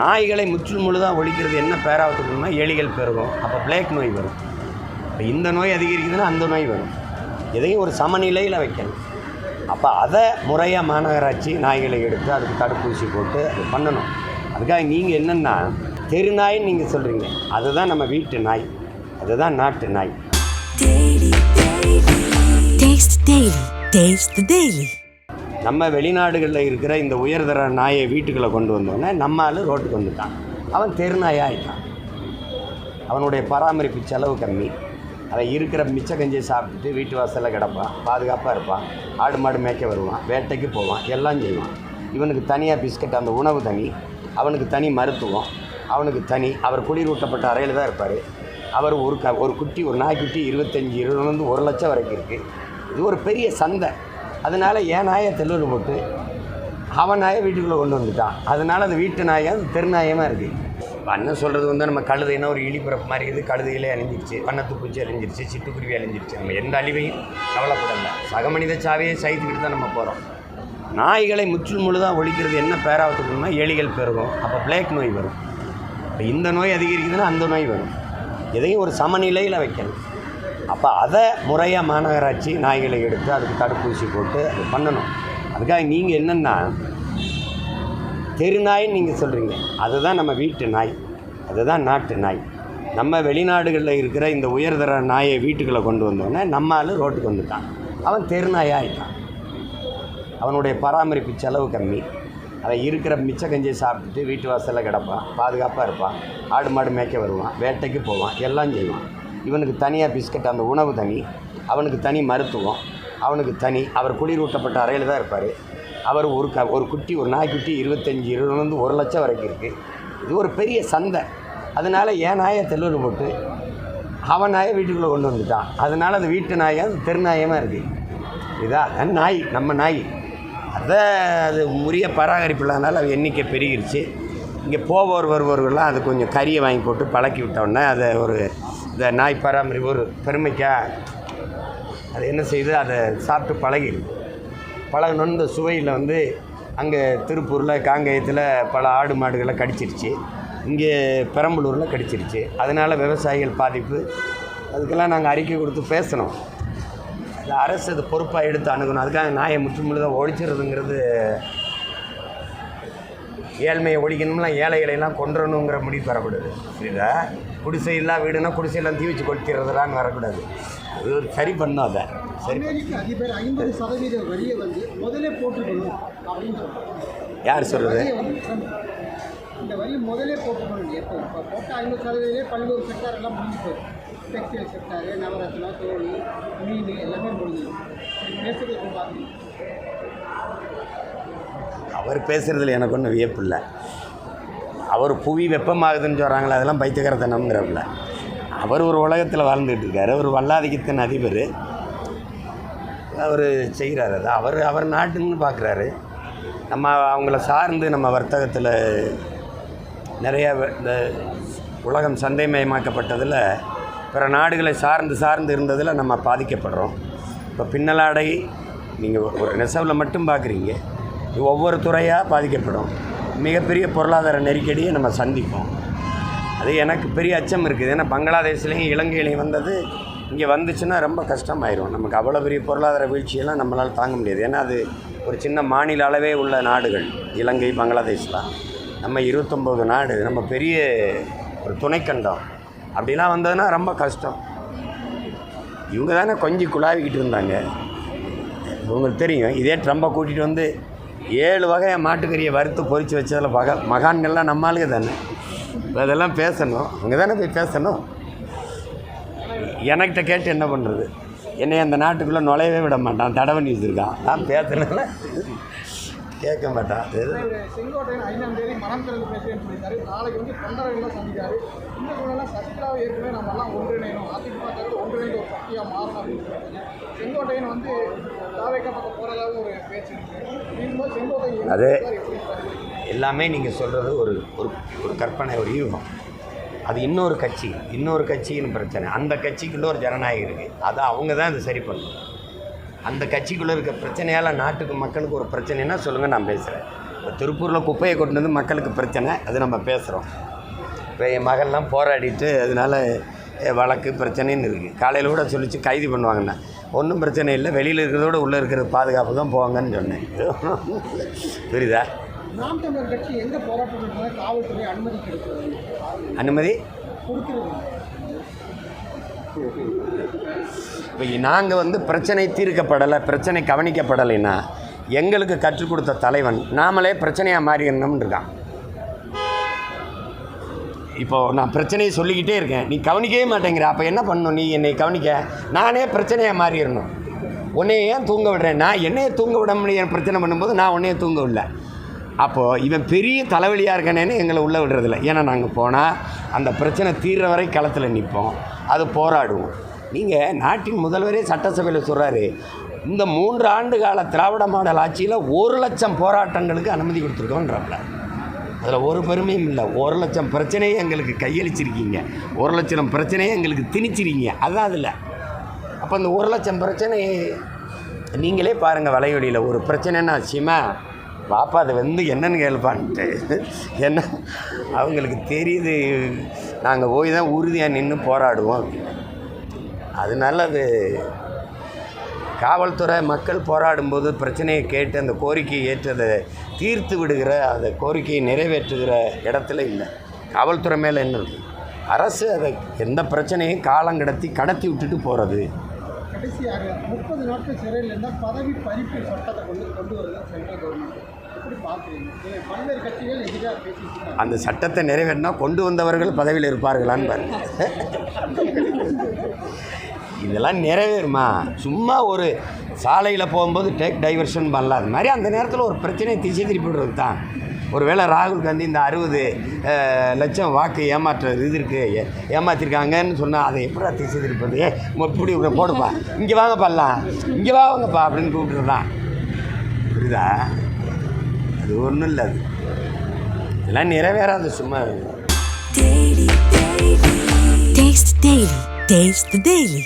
நாய்களை முற்றிலும் முழுதாக ஒழிக்கிறது என்ன பேராவத்துக்குன்னா எலிகள் பெருகும். அப்போ பிளேக் நோய் வரும். இப்போ இந்த நோய் அதிகரிக்குதுன்னா அந்த நோய் வரும். எதையும் ஒரு சமநிலையில் வைக்கணும். அப்போ அதை முறையாக மாநகராட்சி நாய்களை எடுத்து அதுக்கு தடுப்பூசி போட்டு அது பண்ணணும். அதுக்காக நீங்கள் என்னென்னா தெரு நாய்ன்னு நீங்கள் சொல்கிறீங்க அதுதான் நம்ம வீட்டு நாய். அதுதான் நாட்டு நாய். Taste நம்ம வெளிநாடுகளில் இருக்கிற இந்த உயர்தர நாயை வீட்டுக்குள்ளே கொண்டு வந்தோடனே நம்ம ஆளு ரோட்டுக்கு வந்துட்டான். அவன் தெருநாயாக ஆயிட்டான். அவனுடைய பராமரிப்பு செலவு கம்மி. அவன் இருக்கிற மிச்ச கஞ்சியை சாப்பிட்டுட்டு வீட்டு வாசலில் கிடப்பான். பாதுகாப்பாக இருப்பான். ஆடு மாடு மேய்க்க வருவான். வேட்டைக்கு போவான். எல்லாம் செய்வான். இவனுக்கு தனியாக பிஸ்கட் அந்த உணவு தனி. அவனுக்கு தனி மருத்துவம். அவனுக்கு தனி. அவர் குளிரூட்டப்பட்ட அறையில் தான் இருப்பார். அவர் ஒரு க ஒரு குட்டி ஒரு நாய்க்குட்டி இருபத்தஞ்சி இருபதுலேருந்து ஒரு லட்சம் வரைக்கும் இருக்குது இது ஒரு பெரிய சந்தை. அதனால் என் நாயை தெல்லூர் போட்டு அவன் நாயை வீட்டுக்குள்ளே கொண்டு வந்துட்டான். அதனால் அது வீட்டு நாயாக அது இருக்குது அண்ணன் சொல்கிறது வந்து நம்ம கழுதைனா ஒரு இழிபிறப்பு மாதிரி இது கழுதையிலே அழிஞ்சிருச்சு வண்ணத்து பூச்சி அழிஞ்சிருச்சு சிட்டுக்குருவி அழிஞ்சிருச்சு. நம்ம எந்த அழிவையும் கவலைப்படல. சக மனித சாவையே சைத்துக்கிட்டு தான் நம்ம போகிறோம் நாய்களை முற்றில் முழுதாக ஒழிக்கிறது என்ன பேராவத்துக்குன்னா எலிகள் பெருகும். அப்போ பிளேக் நோய் வரும். இப்போ இந்த நோய் அதிகரிக்குதுன்னா அந்த நோய் வரும். எதையும் ஒரு சமநிலையில் வைக்கணும் அப்போ அதை முறையாக மாநகராட்சி நாய்களை எடுத்து அதுக்கு தடுப்பூசி போட்டு அது பண்ணணும். அதுக்காக நீங்கள் என்னென்னா தெரு நாய்ன்னு நீங்கள் சொல்கிறீங்க அதுதான் நம்ம வீட்டு நாய். அதுதான் நாட்டு நாய். நம்ம வெளிநாடுகளில் இருக்கிற இந்த உயர்தர நாயை வீட்டுக்குள்ளே கொண்டு வந்தோடனே நம்ம ஆள் ரோட்டுக்கு வந்துட்டான். அவன் தெரு நாயாக ஆயிட்டான். அவனுடைய பராமரிப்பு செலவு கம்மி. அவன் இருக்கிற மிச்ச கஞ்சியை சாப்பிட்டுட்டு வீட்டு வாசலில் கிடப்பான். பாதுகாப்பாக இருப்பான். ஆடு மாடு மேய்க்க வருவான். வேட்டைக்கு போவான். எல்லாம் செய்வான். இவனுக்கு தனியாக பிஸ்கட் அந்த உணவு தனி. அவனுக்கு தனி மருத்துவம். அவனுக்கு தனி. அவர் குளிரூட்டப்பட்ட அறையில் தான் இருப்பார். அவர் ஒரு க ஒரு குட்டி ஒரு நாய்க்குட்டி இருபத்தஞ்சி இருபதுலேருந்து ஒரு லட்சம் வரைக்கும் இருக்குது இது ஒரு பெரிய சந்தை. அதனால் என் நாயை தெல்லூர் போட்டு அவன் நாயை வீட்டுக்குள்ளே கொண்டு வந்துட்டான். அதனால் அது வீட்டு நாயாக தெருநாயமாக இருக்குது இதான் நாய் நம்ம நாய். அதை அது உரிய பராமரிப்பு இல்லாதனால அவன் எண்ணிக்கை பெருகிருச்சு. இங்கே போவோர் வருவோர்கள்லாம் அது கொஞ்சம் கறியை வாங்கி போட்டு பழக்கி விட்டோன்னே அதை ஒரு இந்த நாய் பராமரிப்பு ஒரு பெருமைக்காக அது என்ன செய்யுது அதை சாப்பிட்டு பழகிடுது பழகணுன்னு இந்த சுவையில் வந்து அங்கே திருப்பூரில் காங்கேயத்தில் பல ஆடு மாடுகளை கடிச்சிருச்சு. இங்கே பெரம்பலூரில் கடிச்சிருச்சு. அதனால் விவசாயிகள் பாதிப்பு. அதுக்கெல்லாம் நாங்கள் அறிக்கை கொடுத்து பேசணும். அரசு அது பொறுப்பாக எடுத்து அணுகணும். அதுக்காக நாயை முற்றுமுழுதாக ஒழிச்சிடுறதுங்கிறது ஏழ்மையை ஒழிக்கணும்னா ஏழைகளையெல்லாம் கொன்றணுங்கிற முடிவு வரக்கூடாது. புரியுதா? குடிசை இல்லா வீடுனா குடிசையெல்லாம் தீ வச்சு கொளுத்திடுறதுலான்னு வரக்கூடாது. அது ஒரு சரி பண்ணும் அதை சரி அதிபர் ஐம்பது சதவீத வரியை வந்து முதலே போட்டுக்கணும் அப்படின்னு சொல்றாங்க யார் சொல்கிறது இந்த வரி முதலே போட்டுக்கணும். எப்போ? இப்போ போட்ட ஐம்பது சதவீதமே பல்வேறு செக்டார் எல்லாம் முடிஞ்சு போயிடும் டெக்ஸ்டைல் செக்டாரு நவரத்னா தோல் மீன் எல்லாமே முடிஞ்சிடும். பேசுறது இப்போ பார்த்தீங்க அவர் பேசுகிறதுல எனக்கு ஒன்றும் வியப்பு இல்லை. அவர் புவி வெப்பமாகுதுன்னு சொல்கிறாங்களே அதெல்லாம் பைத்தியகரத்தனம்ங்கிறப்பில்ல அவர் ஒரு உலகத்தில் வாழ்ந்துட்டு இருக்காரு. ஒரு வல்லாதிக்கத்தின் அதிபர். அவர் செய்கிறார் அது. அவர் அவர் நாட்டுன்னு பார்க்குறாரு நம்ம அவங்கள சார்ந்து நம்ம வர்த்தகத்தில் நிறைய இந்த உலகம் சந்தைமயமாக்கப்பட்டதில் பிற நாடுகளை சார்ந்து சார்ந்து இருந்ததில் நம்ம பாதிக்கப்படுறோம். இப்போ பின்னலாடை நீங்கள் ஒரு நெசவில் மட்டும் பார்க்குறீங்க ஒவ்வொரு துறையாக பாதிக்கப்படும். மிகப்பெரிய பொருளாதார நெருக்கடியை நம்ம சந்திப்போம். அது எனக்கு பெரிய அச்சம் இருக்குது. ஏன்னா பங்களாதேஷ்லேயும் இலங்கையிலையும் வந்தது. இங்கே வந்துச்சுன்னா ரொம்ப கஷ்டமாயிரும். நமக்கு அவ்வளோ பெரிய பொருளாதார வீழ்ச்சியெல்லாம் நம்மளால் தாங்க முடியாது. ஏன்னா அது ஒரு சின்ன மாநில அளவே உள்ள நாடுகள். இலங்கை பங்களாதேஷ்லாம் நம்ம இருபத்தொம்போது நாடு. நம்ம பெரிய ஒரு துணைக்கண்டம். அப்படிலாம் வந்ததுன்னா ரொம்ப கஷ்டம். இவங்க தானே கொஞ்சம் குழாவிக்கிட்டு இருந்தாங்க. உங்களுக்கு தெரியும். இதே ட்ரம்பை கூட்டிகிட்டு வந்து ஏழு வகையை மாட்டுக்கறியை வறுத்து பொறிச்சு வச்சதில் பக மகான்கள்லாம் நம்மளுக்கு தானே. அதெல்லாம் பேசணும். அங்கே தானே போய் பேசணும். எனக்கிட்ட கேட்டு என்ன பண்ணுறது என்னை அந்த நாட்டுக்குள்ளே நுழையவே விட மாட்டான். தடவை பண்ணி வச்சுருக்கான் நான் பேசுனதுல கேட்க மாட்டான். செங்கோட்டையன் வந்து அது? எல்லாமே நீங்கள் சொல்கிறது ஒரு ஒரு ஒரு கற்பனை ஒரு யூகம். அது இன்னொரு கட்சி இன்னொரு கட்சியின் பிரச்சனை. அந்த கட்சிக்குள்ள ஒரு ஜனநாயகம் இருக்குது அதை அவங்க தான் அதை சரி பண்ணணும். அந்த கட்சிக்குள்ளே இருக்க பிரச்சனையால் நாட்டுக்கு மக்களுக்கு ஒரு பிரச்சனைனா சொல்லுங்கள் நான் பேசுகிறேன் இப்போ திருப்பூரில் குப்பையை கொண்டு வந்து மக்களுக்கு பிரச்சனை அது நம்ம பேசுகிறோம் இப்போ என் மகள்லாம் போராடிட்டு அதனால வழக்கு பிரச்சனைன்னு இருக்குது காலையில் கூட சொல்லிச்சு கைது பண்ணுவாங்கண்ணா. ஒன்றும் பிரச்சனை இல்லை. வெளியில் இருக்கிறதோட உள்ளே இருக்கிற பாதுகாப்பு தான் போவாங்கன்னு சொன்னேன். புரியுதா? நாம் தமிழர் கட்சி எங்கே போராட்டம் காவல்துறை அனுமதி அனுமதி? இப்போ நாங்கள் வந்து பிரச்சனை தீர்க்கப்படலை பிரச்சனை கவனிக்கப்படலைன்னா எங்களுக்கு கற்றுக் கொடுத்த தலைவன் நாமளே பிரச்சனையாக மாறிடணும்னு இருக்கான். இப்போது நான் பிரச்சனையை சொல்லிக்கிட்டே இருக்கேன். நீ கவனிக்கவே மாட்டேங்கிற. அப்போ என்ன பண்ணணும் நீ என்னை கவனிக்க. நானே பிரச்சனையாக மாறிடணும். உன்னைய ஏன் தூங்க விடுறேன்? நான் என்னையே தூங்க விட முடியும். பிரச்சனை பண்ணும்போது நான் உன்னையே தூங்க விடல அப்போது இவன் பெரிய தலைவலியாக இருக்கானேன்னு எங்களை உள்ளே விடுறதில்ல. ஏன்னா நாங்கள் போனால் அந்த பிரச்சனை தீர்ற வரை களத்தில் நிற்போம் அது போராடுவோம். நீங்கள் நாட்டின் முதல்வரே சட்டசபையில் சொல்கிறாரு இந்த மூன்று ஆண்டு கால திராவிட மாடல் ஆட்சியில் ஒரு லட்சம் போராட்டங்களுக்கு அனுமதி கொடுத்துருக்கோன்றாப்ல அதில் ஒரு பெருமையும் இல்லை. ஒரு லட்சம் பிரச்சனையை எங்களுக்கு கையளிச்சிருக்கீங்க. ஒரு லட்சம் பிரச்சனையை எங்களுக்கு திணிச்சிருக்கீங்க. அதுதான் அதில். அப்போ இந்த ஒரு லட்சம் பிரச்சனை நீங்களே பாருங்கள் வலைவழியில் ஒரு பிரச்சனைன்னா ஆச்சுமா பாப்பா அது வந்து என்னன்னு கேள்ப்பான்ட்டு. என்ன? அவங்களுக்கு தெரியுது. நாங்கள் போய் தான் உறுதியாக நின்று போராடுவோம். அப்படின்னு அதனால அது காவல்துறை மக்கள் போராடும்போது பிரச்சனையை கேட்டு அந்த கோரிக்கையை ஏற்று அதை தீர்த்து விடுகிற அந்த கோரிக்கையை நிறைவேற்றுகிற இடத்துல இல்லை. காவல்துறை மேலே என்ன இருக்கு? அரசு அதை எந்த பிரச்சனையும் காலம் கடத்தி கடத்தி விட்டுட்டு போகிறது கடைசியாக முப்பது நாட்கள் சிறையில் இருந்தால் பதவி பறிப்பு சட்டத்தை கொண்டு கொண்டு வருது சென்ட்ரல் கவர்மெண்ட். அந்த சட்டத்தை நிறைவேற்றினா கொண்டு வந்தவர்கள் பதவியில் இருப்பார்களான்னு பாருங்க. இதெல்லாம் நிறைவேறுமா? சும்மா ஒரு சாலையில் போகும்போது டேக் டைவர்ஷன் பண்ணலாம். அது மாதிரி அந்த நேரத்தில் ஒரு பிரச்சனையை திசை திருப்பிடுறது தான். ஒருவேளை ராகுல் காந்தி இந்த அறுபது லட்சம் வாக்கு ஏமாற்ற இது இருக்குது ஏமாற்றிருக்காங்கன்னு சொன்னால் அதை எப்படா திசை திருப்பது ஏ இப்படி போடுப்பா. இங்கே வாங்க பண்ணலாம் இங்கே வாங்கப்பா அப்படின்னு கூப்பிட்டுருந்தான் புரியுதா? அது ஒன்றும் இல்லை அது. இதெல்லாம் நிறைவேறாது சும்மா. Taste the Daily. Taste the Daily.